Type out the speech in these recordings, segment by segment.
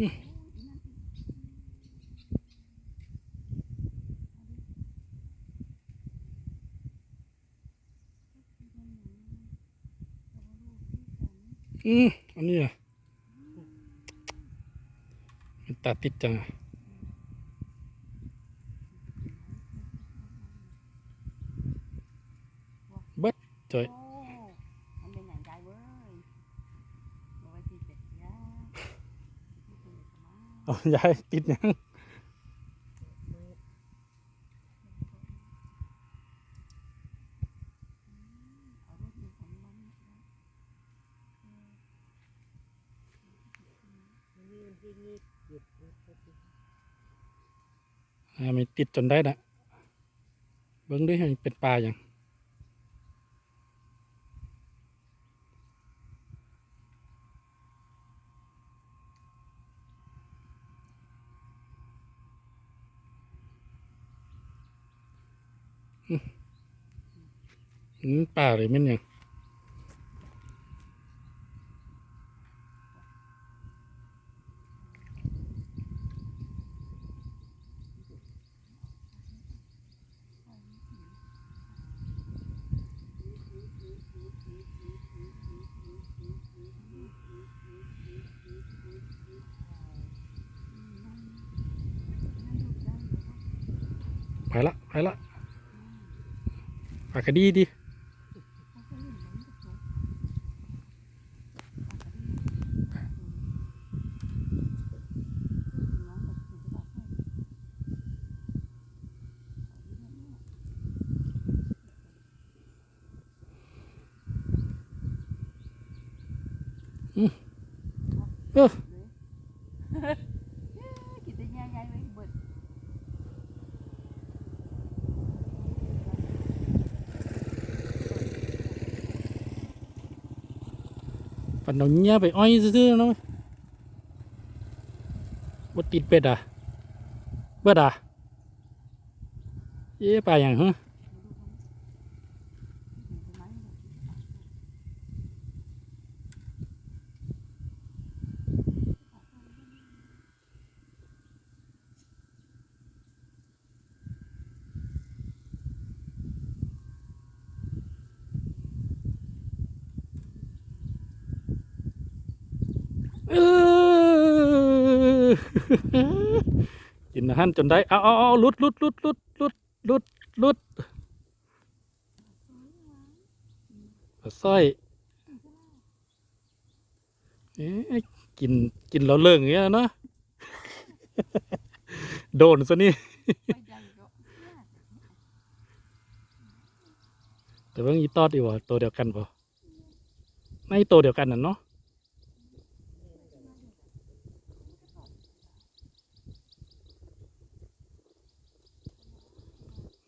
อืมอันนี้อะมันตัดติดจังอะเบิดจอย โอ้มันเป็นอย่างใจเว้ยบอกว่าสิเป็ดยาที่เป็นสมา เอา ยายติดยังเอารถมีสมบัติอ่ามันติดจนได้นะเบิ้งด้วยให้มันเป็นปลาอย่าง มันป่าหรือมันยังไปละไปละไปากดีดี เออกินแต่ยาใหญ่ไว้เบิดปันเอาเงี้ยไปอ้อยซื่อๆเนาะบดติดเป็ดอะเบิดอะเอ๊ะปลาอย่างฮะ กินอาหารจนได้ เอาเอาเอาลุดลุดลุดลุดลุดลุดลุดสร้อยเอ๊ะกินกินแล้วเลิกอย่างเงี้ยเนาะโดนซะนี่ แต่ว่าอีตอดอีกว่าตัวเดียวกันป่ะไม่ตัวเดียวกันน่ะเนาะ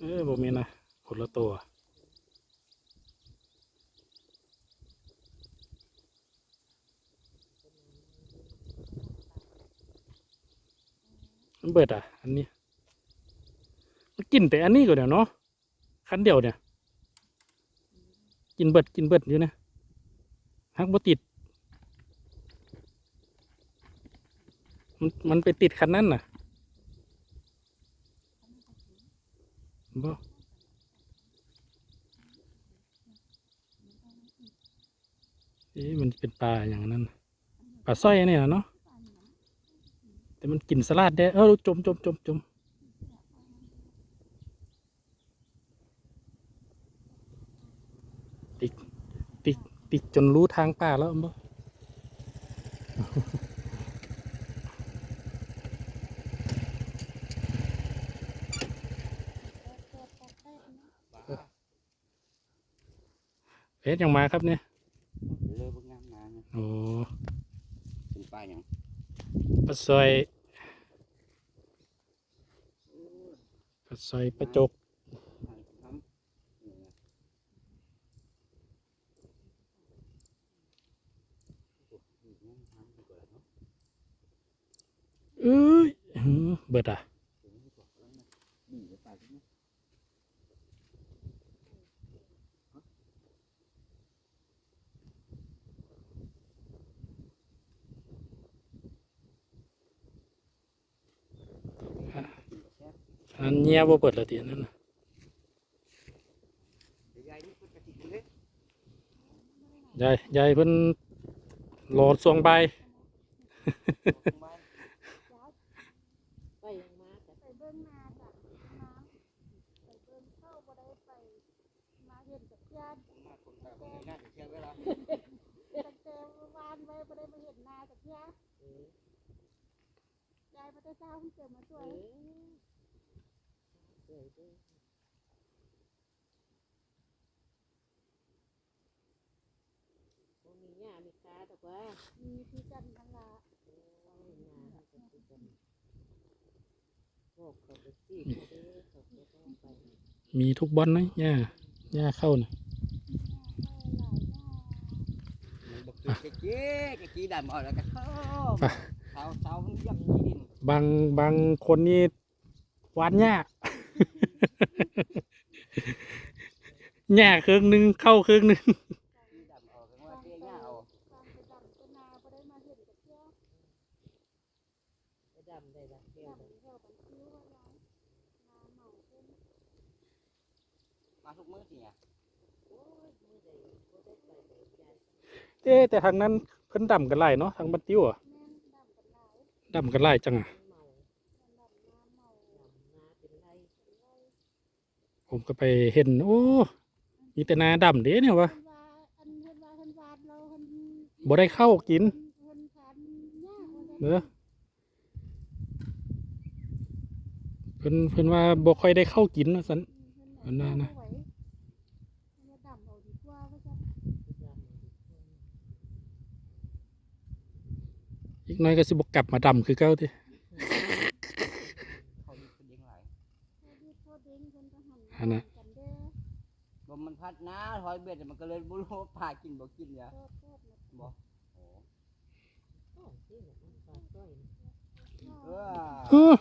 เออบ่มีนะคนละตัวมันเบิดอะ อันนี้ มันกินแต่อันนี้ก็เดี๋ยวเนาะคันเดียวเนี่ย กินเบิดกินเบิดอยู่นะฮักบ่ติด มันมันไปติดคันนั้นน่ะ บ่เอ๊ะมันเป็นปลาอย่างนั้นปลาสร้อยเนี่ยเนาะแต่มันกินสลัดได้เออจมจมจมจมติดติดติดจนรู้ทางป่าแล้วบ่ เพชรยังมาครับเนี่ยเลิกงามนาเนี่ยโอ้เป็นป้าอย่างปลาซอยปลาซอยปลาจกทำเอ้ยหือเบิดอะ ดีหรือเปล่าเนี่ย อันเงียบ่เปิดละทีนะเดี๋ยวยายนี่เพิ่นกระติกอยู่เด้ยายยายเพิ่นรอสวงใบายลงมาไปยังมาแต่ไปเบิ่งนาจ้ะน้ำไปเบิ่งเข้าบ่ได้ไป มาเห็นกับญาติตาบ่ได้น่เชื่อวาตั้งแต่วานไว้บ่ได้มาเห็นนากับญาติยายบ่ได้เช้าเพิ่งเกิดมาช่ว เอยอสวยเด้อบ่มีหญ้ามีคาดอกว่ามีที่กันทั้งหลายเอาหญ้ามันก็สิกันบอกเขาไปสิเขาเด้อเขาก็ต้องไปมีทุกบอนนะย่าย่าเข้าน่ะมันบ่คือเจ๊เจ๊กะกี้ดำเอาแล้วก็เข้าไปเช้าเช้ามันยับที่ดินบางบางคนนี่หวานหญ้า หญ้าเครื่องหนึงเข้าเครื่องหนึงที่ดำเอากันว่าเจ๊ย่ทางไปดำไปนาบ่ได้มาเห็นกับญาติไปดำได้ละเดียวดำเลยแถวบันคิ้วว่ายายนาเหมาเพิ่นมาทุกมื้อสิเนี่ยโอ้ยมื้อใดบ่ได้ไปเลยยายเอ๊ะแต่ทางนั้นเพิ่นดำกันหลายเนาะทางบันติ้วอะแม่นดำกันหลายดำกันหลายจังอะ มันเมา ดำนาเหมา ดำนาเป็นไร ผมก็ไปเห็น โอ้มีแต่นาดำเด้เนี่ยวะบ่ได้เข้ากินเนอะเพิ่นเพิ่นว่าบ่ค่อยได้เข้ากินนะสันเพิ่นว่านะอีกน้อยก็สิบกกลับมาดำคือเก่าที่ เขาอยู่คนเดียวหลาย พอดีพอเด้งเพิ่นก็หัน อันน่ะกันเด้อลมมันพัดนะถอยเบ็ดมันก็เลยบ่รู้ว่าพากินบ่กินเนี่ยโทษโทษนะบ่โอ้อ๋อที่น่ะมันปลาสร้อยนะเออเฮ้อ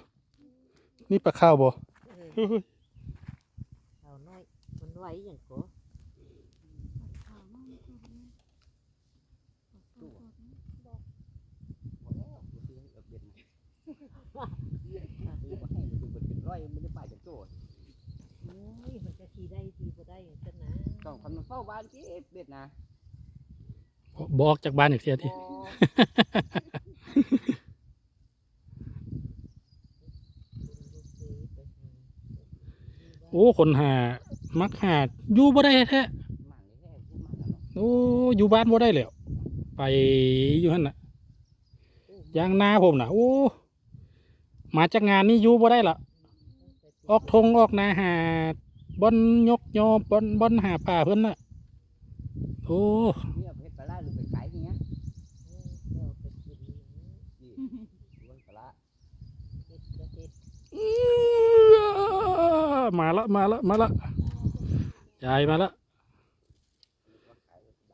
นี่ปลาข้าวบ่เออเฮ้ยเอาน้อย มันไหวอย่างก็ ขาวมากเลยตัวนี้โทษโทษโทษนะบอก บ่แล้วบ่ซื้อให้เอาเบ็ดมาซื้อมาให้ดูเบ็ดเป็นร้อยมันได้ไปจากโจ้ โอ้ ยมันจะขี่ได้ทีบ่ได้อย่างนั้นนะต้องคันมันเฝ้าบ้านเก็บเบ็ดนะบ่บ่ออกจากบ้านอีกเสียติบ่คุณลูกซื้อไปหาโอ้คนหา มักหาอยู่บ่ได้แท้มันนี่แท้ผู้มันน่ะเนาะๆโอ้อยู่บ้านบ่ได้แล้วไปอยู่หั่นน่ะยางนาผมน่ะ โอ้ มาจากงานนี่อยู่บ่ได้ละออกทงออกนาหา บอนยกยอบอนบอนหาป่าเพิ่นน่ะโอ้เนี่ยเฮ็ดปลาร้าหรือไปขายอย่างเงี้ยเออเอาไปกินนี่ล้วนปลาร้าเฮ็ดก็เฮ็ดมาละมาละมาละยายมาละ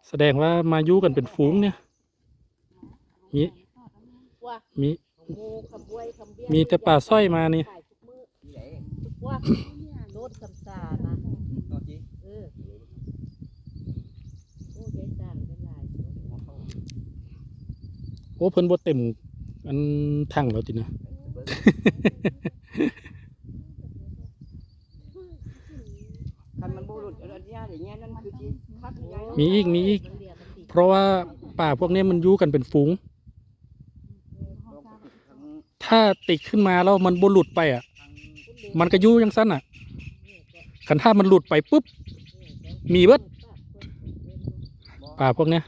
แสดงว่ามาอยู่กันเป็นฝูงเนี่ย มีว่ามีขมูขบวยขำเบี้ยมีแต่ปลาสร้อยมานี่ ขายทุกมื้อนทุกว่าเนี่ยโนดคำสานะโน่นจิเออโอ้ยายต่างเป็นหลายโอ้เพิ่นบ่เต็มอันทั้งแล้วตินะ คันมันบ่หลุดอันเนี้ยอย่างเงี้ยนั่นคือที่คัดใหญ่เนาะมีอีกมีอีกนเรียกกันติเพราะว่าป่าพวกนี้มันอยู่กันเป็นฝูง ลองไปติดทั้งถ้าติดขึ้นมาแล้วมันบ่หลุดไปอะทั้งมันก็อยู่จังซั่นอะ เนี่ยก็คันถ้ามันหลุดไปปุ๊บ มีเบิดป่าพวกเนี้ย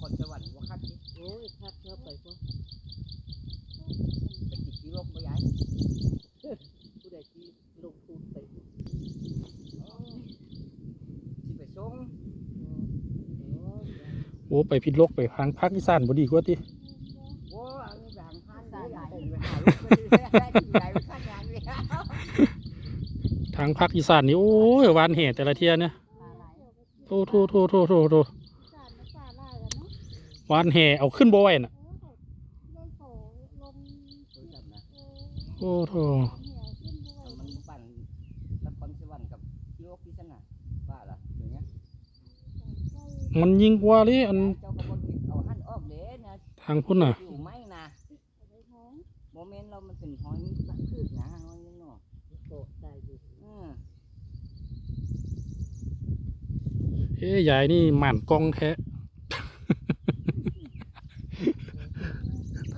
คนสวรรค์ว่าคัดโอ้ยคักเข้าไปก็ไปติดที่โลกบ่ย้ายผู้ใดที่ลงทุนไปสิไปส่งโอ้ไปผิดลกไปทางภาคอีสานบ่ดีกว่าติโอ้อันนี้แบ่งพันนี่ได้ไปหาลูกไปได้ที่ไหนไปคัดงานเลย ทางภาคอีสานนี่โอ้ยวานแห่แต่ละเที่ยเนี่ยโทโทโทโทโทโทจานน้ำปลานเนาะวานแห่เอาขึ้นบ่ไหวน่ะเออเขาได้โถลงรู้จักนะเออโอ้โทแหมันยิ่งกว่าเลยอันเจ้าก็บ่ติดเอาหั่นทางพุ่นน่ะอยู่ไหมนะเอาไว้ท้องโมเมนต์เรามันเป็นหอยสักคืบนะหอยน้ โตะได้อยู่อืมเอ้ยายนี่หมั่นกล้องแท้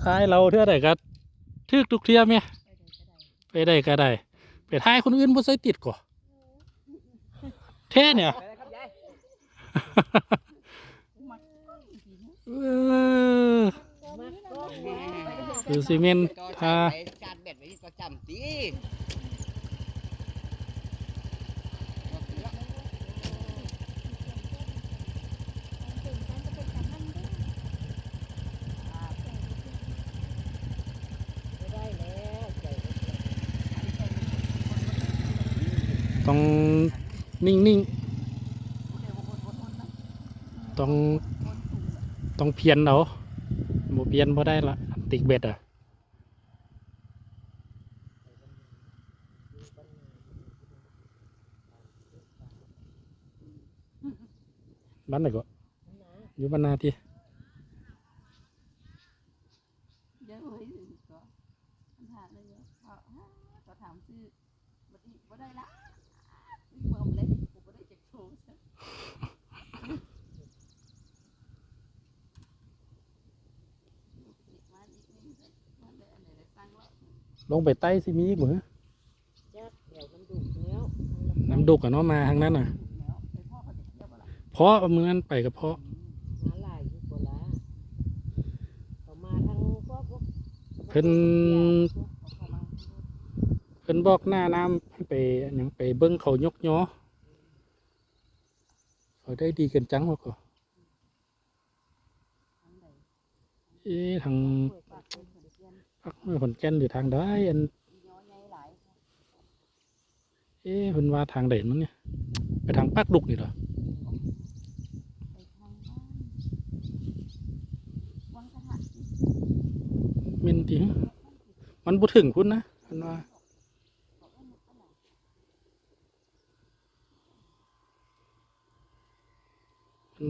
ท้ายเราเท่าไหร่ก็ทึกทุกเทียมเนี่ยไปเดินก็ได้ไปได้ก็ได้ ไปท้ายคนอื่นบ่ใส่ติดก่อแท้เนี่ยไปเลยครับยายมักก้อนสีนี้เออมากล้องดูซีเมนต์จอทาไปจานเบ็ดไว้ที่ประจำตีตื่นกันจะเป็นกันนั่นเด้อ ไม่ได้แล้วใจ ต้องนิ่งนิ่งๆ ต้องต้องเพียนเอาบ่เพียนบ่ได้ละติกเบ็ดอะบ้านไหนก็อยู่บ้านนาที่เดี๋ยวเฮ้ยก็ปัญหาเลยเนาะเขาถามชื่อบัดนี้บ่ได้ละ ลยผมบ่ได้จักโชว์ซะมาอีกนิดนึงมาเลยอันไหนได้ฟังว่าลงไปใต้สิมีอีกเหมือจักเดี๋ยวมันดุแล้วน้ำดุกอะเนาะมาทางนั้นน่ะแล้วไปพ่อเขาจะเที่ยวบ่ล่ะเพราะมือนั้นไปกับเพราะมาหลายอยู่โบราณเขามาทางพวกพวกเพิ่นเขาเข้ามาเพิ่นบอกหน้าน้ำให้ ไปอันหยังไปเบิ้งเขายกยอเขาได้ดีกันจังวะก็ทางใดเอ๊ะทางปากเป็นคนเที่ยนภาคเมืองขอนแก่นหรือทางใดอันย้อใหญ่หลายเอ๊ะเพิ่นว่าทางใดมันเนี่ยไปทางปักดุกนี่เหรอไปทางบ้านวังกระหันแม่นติมันบ่ถึงพุ่นนะเพิ่นว่าเพิ่น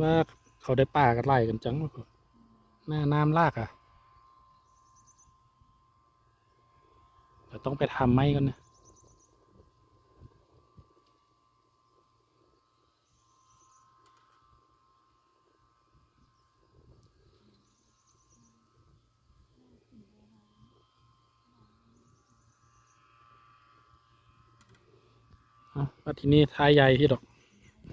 ว่าเขาได้ป่ากันไล่กันจังวะก็หน้าน้ำลากอะแต่ต้องไปทำไม้กันนะอะว่าทีนี้ทายใหญ่พี่ดอก